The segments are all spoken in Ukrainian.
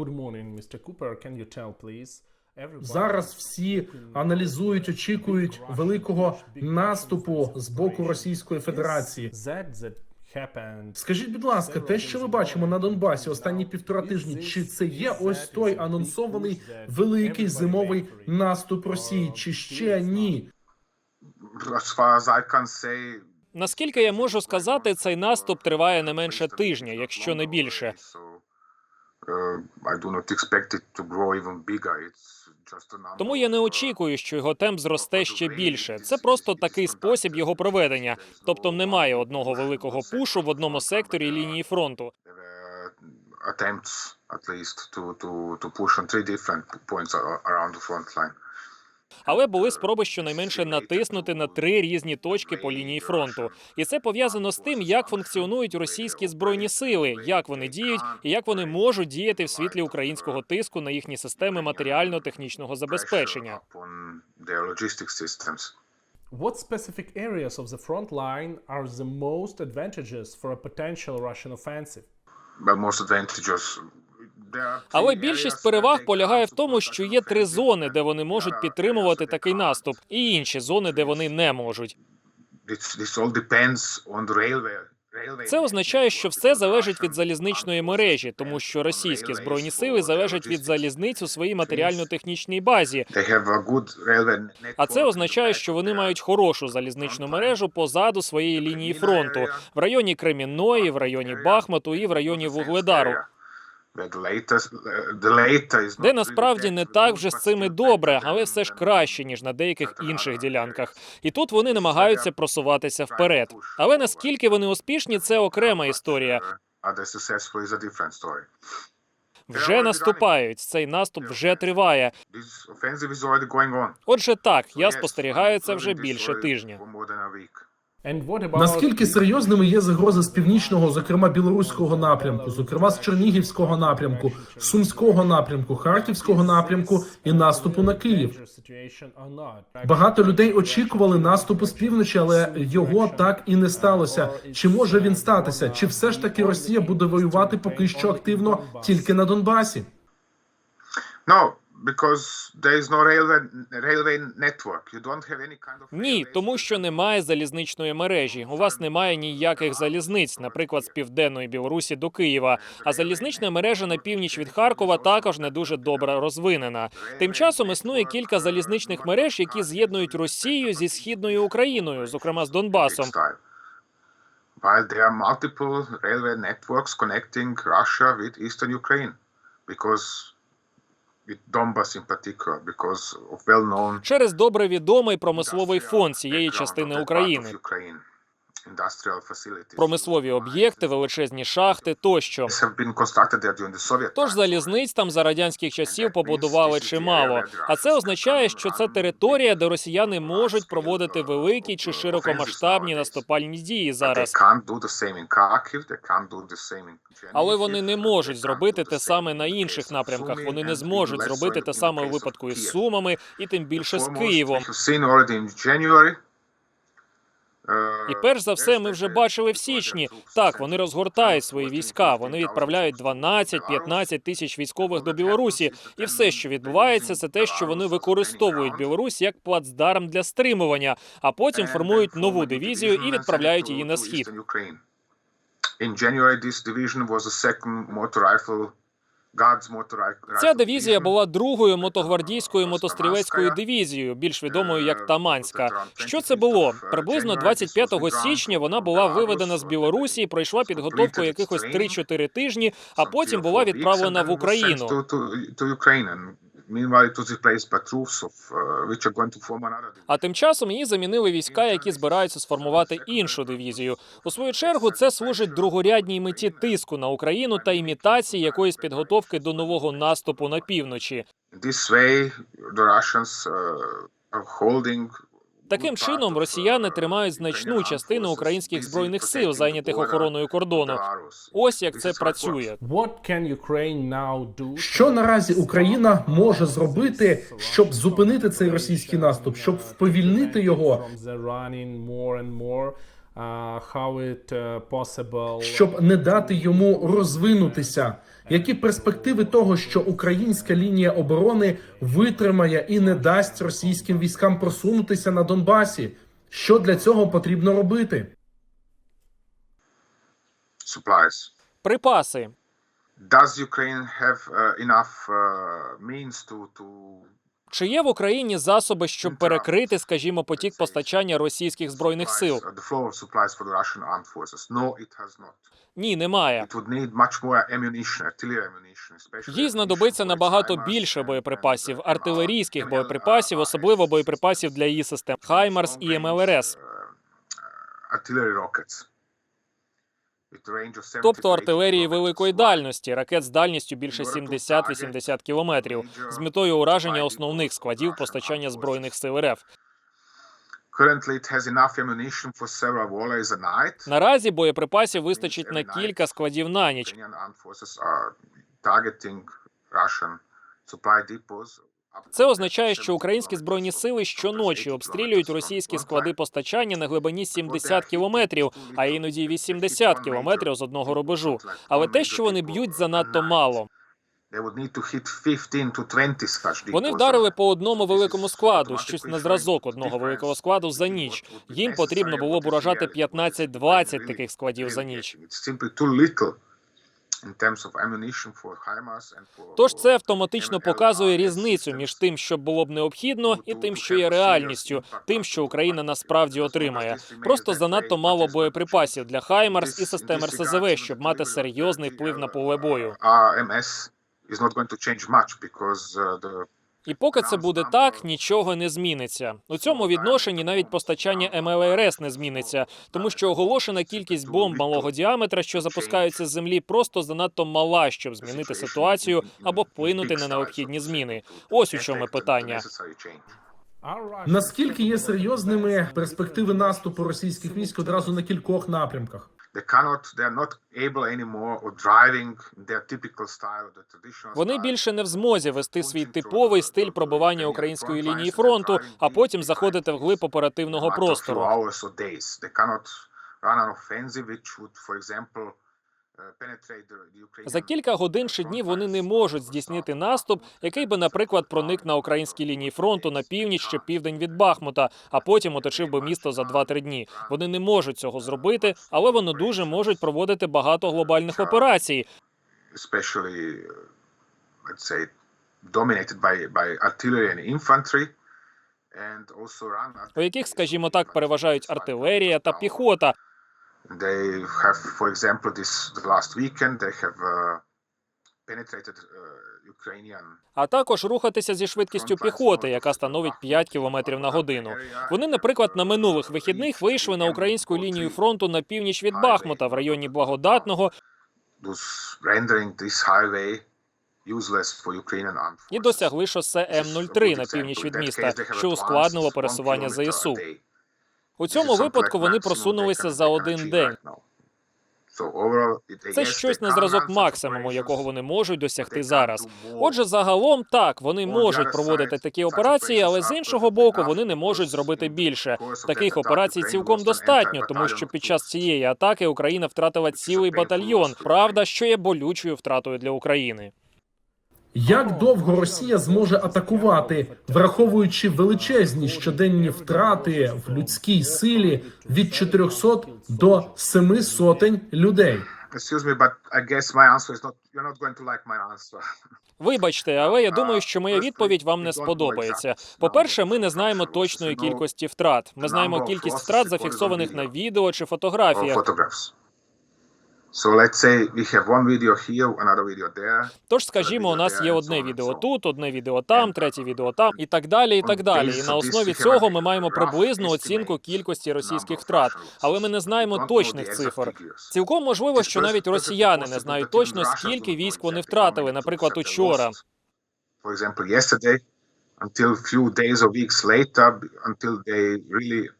Good morning, Mr. Cooper. Can you tell, please? Зараз всі аналізують, очікують великого наступу з боку Російської Федерації. Скажіть, будь ласка, те, що ми бачимо на Донбасі останні півтора тижні, чи це є ось той анонсований великий зимовий наступ Росії, чи ще ні? Наскільки я можу сказати, цей наступ триває не менше тижня, якщо не більше. Тому я не uh, очікую, що його темп зросте ще більше. Це просто такий спосіб його проведення. Тобто немає одного великого пушу в одному секторі лінії фронту. Attempts, at least, to, to, to push on three different points around the front line. Але були спроби щонайменше натиснути на три різні точки по лінії фронту, і це пов'язано з тим, як функціонують російські збройні сили, як вони діють і як вони можуть діяти в світлі українського тиску на їхні системи матеріально-технічного забезпечення. What specific areas of the front line are the most advantageous for a potential Russian offensive? But most advantageous. Але більшість переваг полягає в тому, що є три зони, де вони можуть підтримувати такий наступ, і інші зони, де вони не можуть. Це означає, що все залежить від залізничної мережі, тому що російські збройні сили залежать від залізниць у своїй матеріально-технічній базі. А це означає, що вони мають хорошу залізничну мережу позаду своєї лінії фронту в районі Кремінної, в районі Бахмуту і в районі Вугледару. Де насправді не так вже з цими добре, але все ж краще ніж на деяких інших ділянках. І тут вони намагаються просуватися вперед. Але наскільки вони успішні, це окрема історія. Story. Вже наступають. Цей наступ вже триває. Отже, так я спостерігаю це вже більше тижня. Наскільки серйозними є загрози з північного, зокрема білоруського напрямку, зокрема з Чернігівського напрямку, Сумського напрямку, Харківського напрямку і наступу на Київ? Багато людей очікували наступу з півночі, але його так і не сталося. Чи може він статися? Чи все ж таки Росія буде воювати поки що активно тільки на Донбасі? No, because there is no railway railway network. You don't have any kind of Ні, тому що немає залізничної мережі. У вас немає ніяких залізниць, наприклад, з південної Білорусі до Києва. А залізнична мережа на північ від Харкова також не дуже добре розвинена. Тим часом існує кілька залізничних мереж, які з'єднують Росію зі східною Україною, зокрема з Донбасом. there are multiple railway networks connecting Russia with eastern Ukraine, because Через добре відомий промисловий фонд цієї частини України. Промислові об'єкти, величезні шахти тощо. Тож залізниць там за радянських часів побудували чимало. А це означає, що це територія, де росіяни можуть проводити великі чи широкомасштабні наступальні дії зараз. Але вони не можуть зробити те саме на інших напрямках. Вони не зможуть зробити те саме у випадку із Сумами і тим більше з Києвом. we have seen already in January, uh, І перш за все, ми вже бачили в січні. Так, вони розгортають свої війська. Вони відправляють 12-15 тисяч військових до Білорусі. І все, що відбувається, це те, що вони використовують Білорусь як плацдарм для стримування, а потім формують нову дивізію і відправляють її на схід. In January, this division was the second motor rifle Guards motor rifle Ця дивізія була другою мотогвардійською мотострілецькою дивізією, більш відомою як Таманська. Що це було? Приблизно 25 січня вона була виведена з Білорусі, пройшла підготовку якихось 3-4 тижні, а потім була відправлена в Україну. Uh. А тим часом її замінили війська, які збираються сформувати іншу дивізію. У свою чергу це служить другорядній меті тиску на Україну та імітації якоїсь підготовки до нового наступу на півночі. Дисвей this way, the Russians are holding Таким чином, росіяни тримають значну частину українських збройних сил, зайнятих охороною кордону. Ось як це працює. Що наразі Україна може зробити, щоб зупинити цей російський наступ, щоб вповільнити його? Uh, how it uh, possible щоб не дати йому розвинутися. Які перспективи того, що українська лінія оборони витримає і не дасть російським військам просунутися на Донбасі? Що для цього потрібно робити? Supplies. Припаси. Does Ukraine have uh, enough uh, means to, to Чи є в Україні засоби, щоб перекрити, скажімо, потік постачання російських збройних сил? uh. Ні, немає. Їй знадобиться набагато більше боєприпасів, uh, артилерійських боєприпасів, uh, особливо боєприпасів для її систем Хаймарс і МЛРС. uh, uh, artillery rockets. With a range of 70 Тобто артилерії великої дальності, ракет з дальністю більше 70-80 кілометрів, з метою ураження основних складів постачання збройних сил РФ. Наразі боєприпасів вистачить на кілька складів на ніч. Це означає, що українські збройні сили щоночі обстрілюють російські склади постачання на глибині 70 кілометрів, а іноді й 80 кілометрів з одного рубежу. Але те, що вони б'ють, занадто мало. They would need to hit 15 to 20 such Вони вдарили по одному великому складу, щось на зразок одного великого складу за ніч. Їм потрібно було б уражати 15-20 таких складів за ніч. Тож це автоматично показує різницю між тим, що було б необхідно, і тим, що є реальністю, тим, що Україна насправді отримає. Просто занадто мало боєприпасів для Хаймарс і систем РСЗВ, щоб мати серйозний вплив на поле бою. RMS І поки це буде так, нічого не зміниться. У цьому відношенні навіть постачання МЛРС не зміниться, тому що оголошена кількість бомб малого діаметра, що запускаються з землі, просто занадто мала, щоб змінити ситуацію або вплинути на необхідні зміни. Ось у чому питання. Наскільки є серйозними перспективи наступу російських військ одразу на кількох напрямках? They cannot, they are not able anymore or driving their typical style, the traditional Вони більше не в змозі вести свій типовий стиль пробивання української лінії фронту, а потім заходити вглиб оперативного matter of few простору. За кілька годин чи днів вони не можуть здійснити наступ, який би, наприклад, проник на українській лінії фронту на північ чи південь від Бахмута, а потім оточив би місто за 2-3 дні. Вони не можуть цього зробити, але вони дуже можуть проводити багато глобальних операцій. uh, infantry, у яких, скажімо так, переважають артилерія та піхота. They have, for example, this the last weekend they have uh, penetrated uh, Ukrainian. а також рухатися зі швидкістю піхоти, яка становить 5 км на годину. Вони, наприклад, на минулих вихідних вийшли на українську лінію фронту на північ від Бахмута в районі Благодатного rendering this highway і досягли шосе This М03 на північ від міста, що ускладнило пересування ЗСУ. У цьому випадку вони просунулися за один день. Це щось на зразок максимуму, якого вони можуть досягти зараз. Отже, загалом так, вони можуть проводити такі операції, але з іншого боку, вони не можуть зробити більше. Таких операцій цілком достатньо, тому що під час цієї атаки Україна втратила цілий батальйон. Правда, що є болючою втратою для України. Як довго Росія зможе атакувати, враховуючи величезні щоденні втрати в людській силі від 400 до 7 сотень людей? Вибачте, але я думаю, що моя відповідь вам не сподобається. По-перше, ми не знаємо точної кількості втрат. Ми знаємо кількість втрат, зафіксованих на відео чи фотографіях. Тож, скажімо, у нас є одне відео тут, одне відео там, третє відео там, і так далі, і так далі. І на основі цього ми маємо приблизну оцінку кількості російських втрат, але ми не знаємо точних цифр. Цілком можливо, що навіть росіяни не знають точно, скільки військ вони втратили, наприклад, учора. For example, yesterday, until few days or weeks later, until they really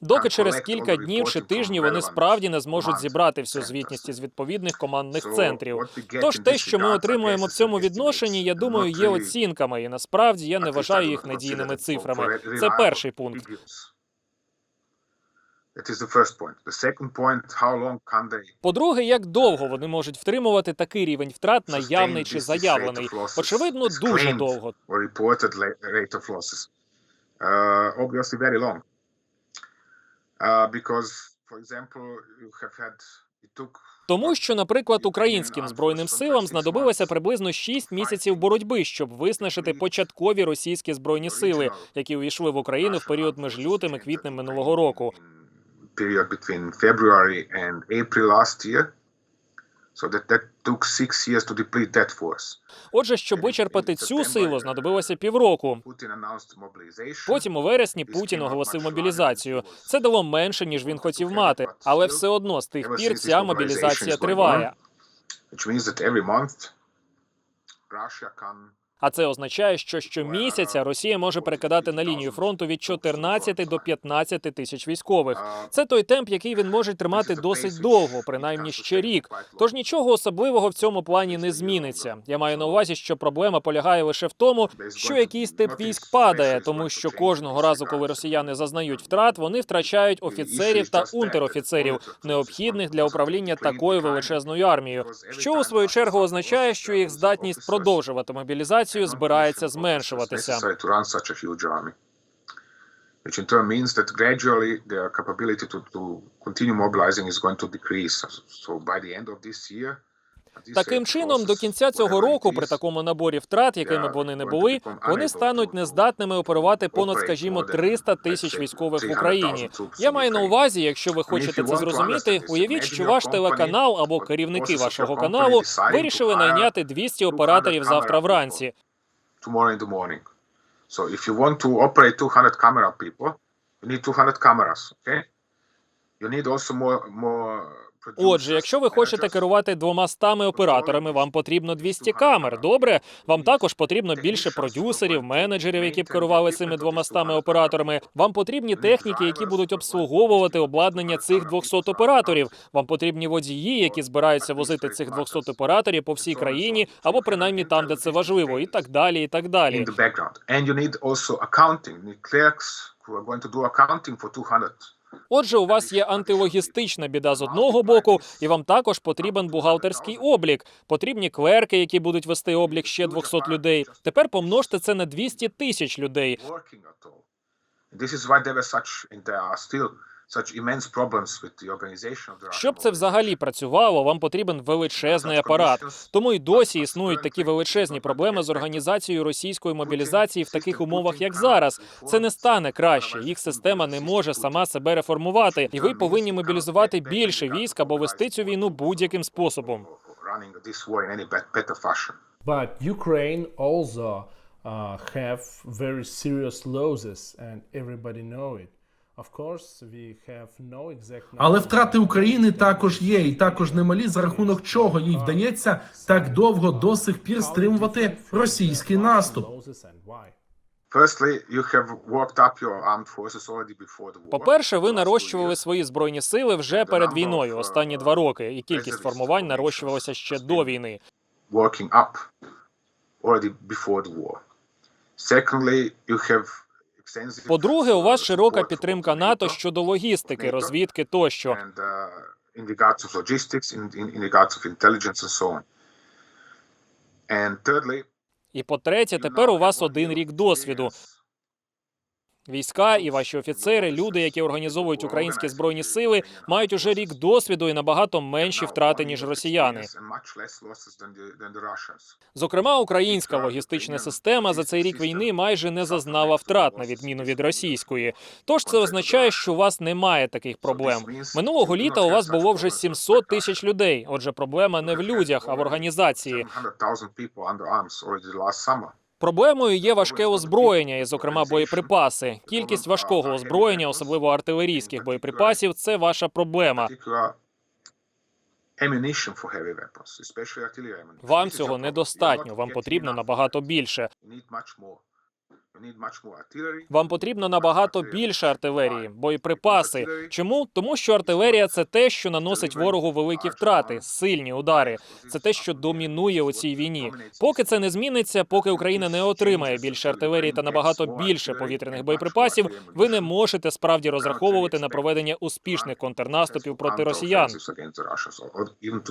Доки через кілька днів чи тижнів вони справді не зможуть зібрати всю звітність із відповідних командних центрів. Тож те, що ми отримуємо в цьому відношенні, я думаю, є оцінками, і насправді я не вважаю їх надійними цифрами. Це перший пункт. По-друге, як довго вони можуть втримувати такий рівень втрат, наявний чи заявлений? Очевидно, дуже довго. Тому що, наприклад, українським збройним силам знадобилося приблизно 6 місяців боротьби, щоб виснажити початкові російські збройні сили, які увійшли в Україну в період між лютим і квітнем минулого року. Період between February and April last year. So that, that took six years to deplete that force. Отже, щоб вичерпати цю силу, знадобилося півроку. Потім у вересні Путін оголосив мобілізацію. Це дало менше ніж він хотів мати, але все одно з тих пір ця мобілізація триває. Which means that every month Russia can А це означає, що щомісяця Росія може перекидати на лінію фронту від 14 до 15 тисяч військових. Це той темп, який він може тримати досить довго, принаймні ще рік. Тож нічого особливого в цьому плані не зміниться. Я маю на увазі, що проблема полягає лише в тому, що якийсь тип військ падає, тому що кожного разу, коли росіяни зазнають втрат, вони втрачають офіцерів та унтерофіцерів, необхідних для управління такою величезною армією, що у свою чергу означає, що їх здатність продовжувати мобілізацію збирається зменшуватися. necessary to run such a huge army. Which in turn means that gradually their capability to, to continue mobilizing is going to decrease. So by the end of this year, these Таким чином, до кінця цього року, при такому наборі втрат, якими б вони не були, вони стануть нездатними оперувати понад, скажімо, 300 тисяч військових в Україні. Я маю на увазі, якщо ви хочете це зрозуміти, уявіть, що ваш телеканал або керівники вашого каналу вирішили найняти 200 операторів завтра вранці. So if you want to operate 200 camera people, you need 200 cameras, okay? You need also more more Отже, якщо ви хочете керувати двома стами операторами, вам потрібно 200 камер. Добре, вам також потрібно більше продюсерів, менеджерів, які б керували цими двома стами операторами. Вам потрібні техніки, які будуть обслуговувати обладнання цих 200 операторів. Вам потрібні водії, які збираються возити цих 200 операторів по всій країні, або принаймні там, де це важливо, і так далі, і так далі. And you need also accounting, clerks who are going to do accounting for 200. Отже, у вас є антилогістична біда з одного боку, і вам також потрібен бухгалтерський облік. Потрібні кверки, які будуть вести облік ще 200 людей. Тепер помножте це на 200 тисяч людей. Щоб це взагалі працювало, вам потрібен величезний апарат. Тому й досі існують такі величезні проблеми з організацією російської мобілізації в таких умовах, як зараз. Це не стане краще. Їх система не може сама себе реформувати, і ви повинні мобілізувати більше військ або вести цю війну будь-яким способом. But Ukraine also uh, have very serious losses, and everybody know it. Але втрати України також є, і також немалі, за рахунок чого їй вдається так довго до сих пір стримувати російський наступ. war. По-перше, ви нарощували свої збройні сили вже перед війною, останні два роки, і кількість формувань нарощувалася ще до війни. Secondly, you have По-друге, у вас широка підтримка НАТО щодо логістики, розвідки тощо. uh, І по-третє, тепер у вас один рік досвіду. Війська і ваші офіцери, люди, які організовують українські збройні сили, мають уже рік досвіду і набагато менші втрати ніж росіяни. Зокрема, українська логістична система за цей рік війни майже не зазнала втрат, на відміну від російської. Тож це означає, що у вас немає таких проблем. Минулого літа у вас було вже 700 тисяч людей. Отже, проблема не в людях, а в організації. Проблемою є важке озброєння, і, зокрема, боєприпаси. Кількість важкого озброєння, особливо артилерійських боєприпасів, це ваша проблема. Вам цього недостатньо. Вам потрібно набагато більше. Вам потрібно набагато більше артилерії, боєприпаси. Чому? Тому що артилерія це те, що наносить ворогу великі втрати, сильні удари. Це те, що домінує у цій війні. Поки це не зміниться, поки Україна не отримає більше артилерії та набагато більше повітряних боєприпасів, ви не можете справді розраховувати на проведення успішних контрнаступів проти росіян.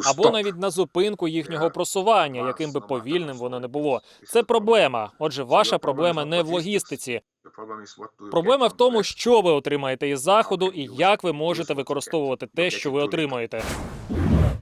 або навіть на зупинку їхнього просування, яким би повільним воно не було. Це проблема. Отже, ваша проблема не в логістиці. Проблема в тому, що ви отримаєте із заходу і як ви можете використовувати те, що ви отримаєте.